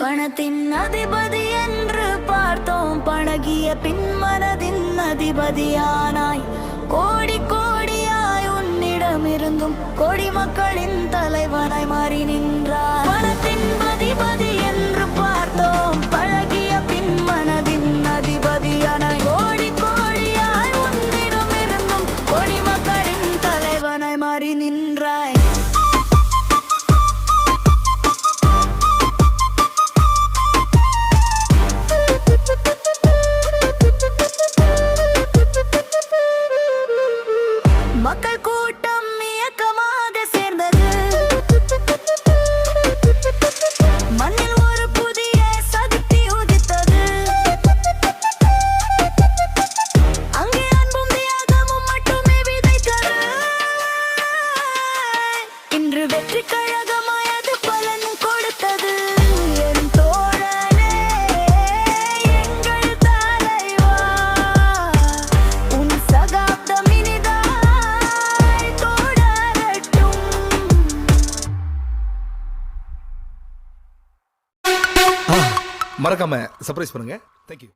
பணத்தின் அதிபதி என்று பார்த்தோம். பழகிய பின் மனதின் அதிபதியானாய். கோடி கோடியாய் உன்னிடமிருந்தும் கோடி மக்களின் தலைவனாய் மாறி நின்றார் இன்று வெற்றி கழகமாய் அது பலன் கொடுத்தது. என் தோழனே எங்கள் தலைவா உன் சகாப்தம் இனிதாய் தொடரட்டும். மறக்காம சர்ப்ரைஸ் பண்ணுங்க. தேங்க்யூ